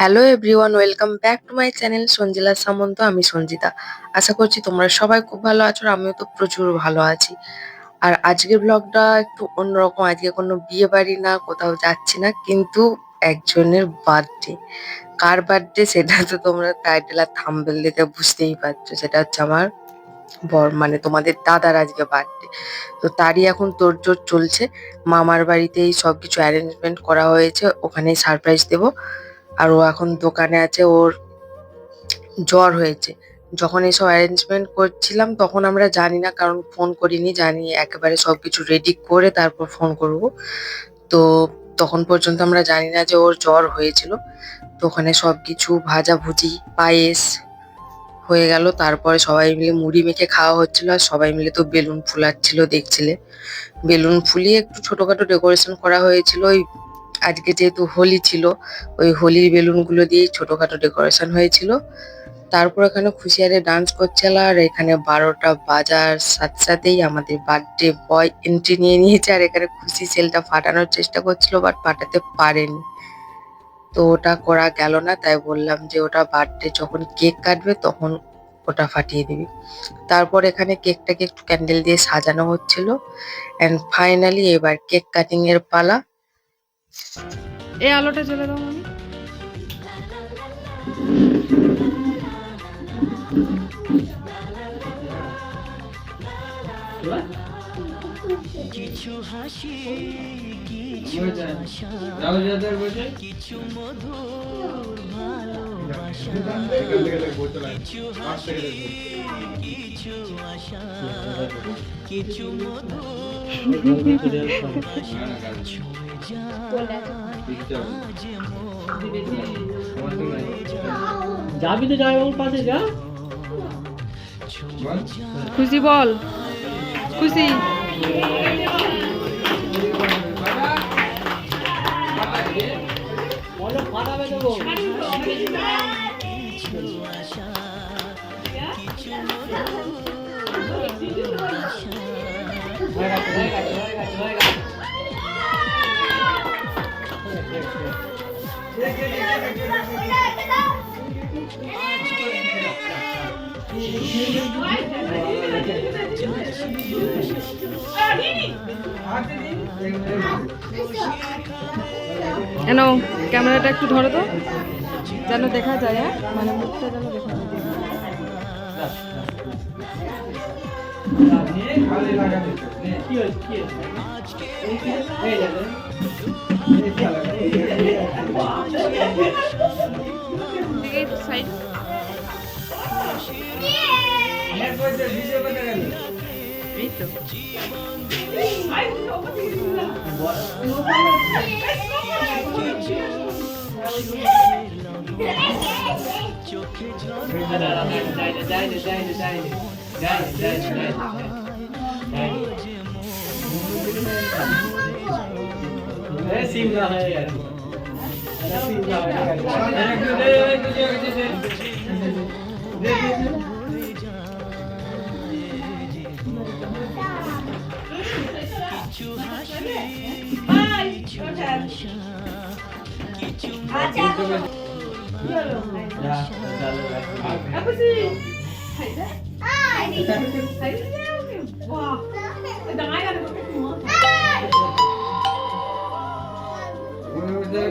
Hello everyone welcome back to my channel Sanjila Samanta আমি সঞ্জিতা। আশা করছি তোমরা সবাই খুব ভালো আছো আর আমিও তো প্রচুর ভালো আছি। আর আজকের ব্লগটা একটু অন্যরকম, আজকে কোনো বিয়ে বাড়ি না, কোথাও যাচ্ছি না, কিন্তু একজনের বার্থডে কার বার্থডে সেটা তো তোমরা টাইটেল আর থাম্বেল দেখে বুঝতেই পারছ, সেটা হচ্ছে আমার বর মানে তোমাদের দাদার আজকে বার্থডে তো তারই এখন তোড়জোড় চলছে, মামার বাড়িতেই সবকিছু অ্যারেঞ্জমেন্ট করা হয়েছে, ওখানেই সারপ্রাইজ দেবো। আর ও এখন দোকানে আছে, ওর জ্বর হয়েছে। যখন এসব অ্যারেঞ্জমেন্ট করছিলাম, তখন আমরা জানি না, কারণ ফোন করিনি, জানি একেবারে সব কিছু রেডি করে তারপর ফোন করব। তো তখন পর্যন্ত আমরা জানি না যে ওর জ্বর হয়েছিল। তো ওখানে সবকিছু ভাজাভুজি, পায়েস হয়ে গেল। তারপরে সবাই মিলে মুড়ি মেখে খাওয়া হচ্ছিল আর সবাই মিলে তো বেলুন ফুলাচ্ছিল, দেখছিলে। বেলুন ফুলিয়ে একটু ছোটোখাটো ডেকোরেশন করা হয়েছিল, ওই আজকে যেহেতু হোলি ছিল, ওই হোলির বেলুনগুলো দিয়েই ছোটখাটো ডেকোরেশন হয়েছিল। তারপর এখানে খুশিয়ারে ডান্স করছিল আর এখানে বারোটা বাজার সাথে সাথেই আমাদের বার্থডে বয় এন্ট্রি নিয়ে নিয়েছে আর এখানে খুশি সেলটা ফাটানোর চেষ্টা করছিল বাট ফাটাতে পারেনি। তো ওটা করা গেল না, তাই বললাম যে ওটা বার্থডে যখন কেক কাটবে তখন ওটা ফাটিয়ে দিবি। তারপর এখানে কেকটাকে একটু ক্যান্ডেল দিয়ে সাজানো হচ্ছিল। অ্যান্ড ফাইনালি এবার কেক কাটিং এর পালা। এই আলোটা চলে দাও আমি কিছু হাসি কিছু আশা কিছু মধুর ভালোবাসা। কিছু যাবি তো জামাইবাবুর পাশে যা। খুশি বল। খুশি। বলো ফাটাবে দেবো হয়ে গেছে হয়ে গেছে হয়ে গেছে হয়ে গেছে কেন ক্যামেরাটা একটু ধরো তো। যেন দেখা যায় হ্যাঁ? মানে মুখটা যেন দেখা যায়। সাইড সিমলা হয়ে এটা সিমলা হয়ে গেছে কিছু হাসি কিছু কিছু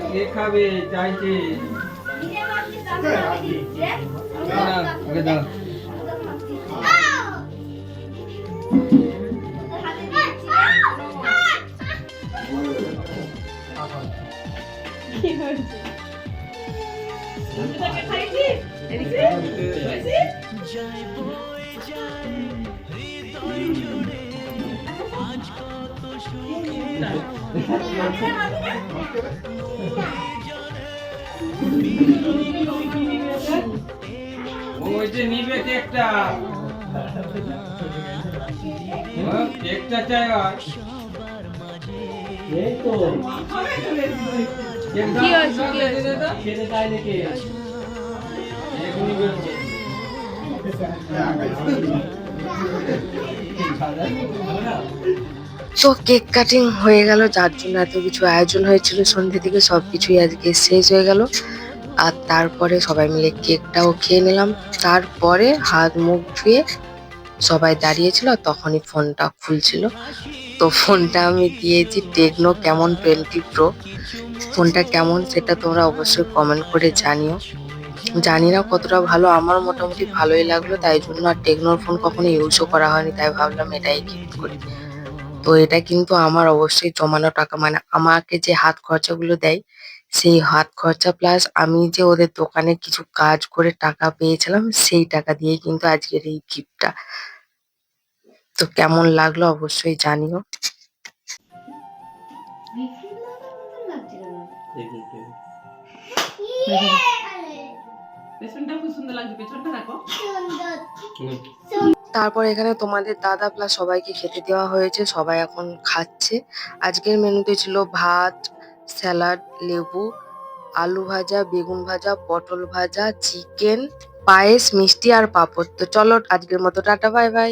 কে খাবে চাইছে ওকে ওই যে নিবে কেকটা। হ্যাঁ, কেকটা চাই এই তো। তো। কেক কাটিং হয়ে গেল, যার জন্য এত কিছু আয়োজন হয়েছিল। সন্ধ্যে থেকে সবকিছুই আজকে শেষ হয়ে গেল। আর তারপরে সবাই মিলে কেকটাও খেয়ে নিলাম। তারপরে হাত, মুখ ধুয়ে সবাই দাঁড়িয়েছিল তখনই ফোনটা খুলছিল। তো ফোনটা আমি দিয়েছি টেকনো কেমন টোয়েন্টি প্রো ফোনটা কেমন সেটা তোমরা অবশ্যই কমেন্ট করে জানিও। জানি না কতটা ভালো, আমার মোটামুটি ভালোই লাগল, তাই জন্য আর টেকনোর ফোন কখনো ইউজও করা হয়নি, তাই ভাবলাম এটাই গিফট করি। তো এটা কিন্তু আমার অবশ্যই জমানো টাকা মানে আমাকে যে হাত খরচাগুলো দেয়, সেই হাত খরচা প্লাস আমি যে ওদের দোকানে কিছু কাজ করে টাকা পেয়েছিলাম, সেই টাকা দিয়ে কিন্তু আজকের এই গিফটটা তো কেমন লাগল অবশ্যই জানিও। তারপর এখানে তোমাদের দাদা প্লাস সবাইকে খেতে দেওয়া হয়েছে সবাই এখন খাচ্ছে। আজকের মেনুতে ছিল ভাত স্যালাড লেবু আলু ভাজা বেগুন ভাজা পটল ভাজা চিকেন পায়েস মিষ্টি আর পাঁপড়। তো চলো আজকের মতো টাটা বাই বাই